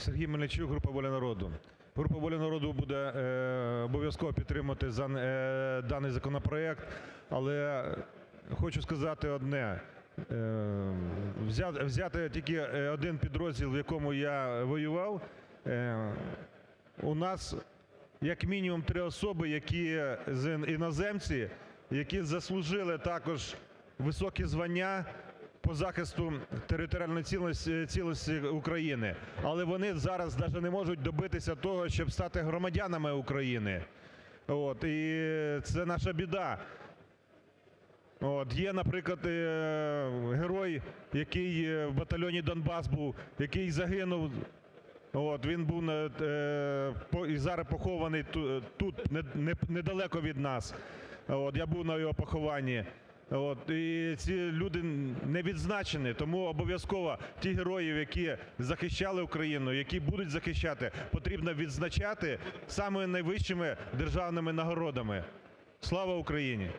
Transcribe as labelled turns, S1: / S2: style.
S1: Сергій Мельничук, група "Воля народу". Група "Воля народу" буде обов'язково підтримувати даний законопроект. Але хочу сказати одне. Взяти тільки один підрозділ, в якому я воював, у нас як мінімум три особи, які іноземці, які заслужили також високі звання по захисту територіальної цілісності України. Але вони зараз даже не можуть добитися того, щоб стати громадянами України. І це наша біда. Є, наприклад, герой, який в батальйоні "Донбас" був, який загинув, він був і зараз похований тут, недалеко від нас. Я був на його похованні. І ці люди не відзначені. Тому обов'язково тих героїв, які захищали Україну, які будуть захищати, потрібно відзначати самими найвищими державними нагородами. Слава Україні!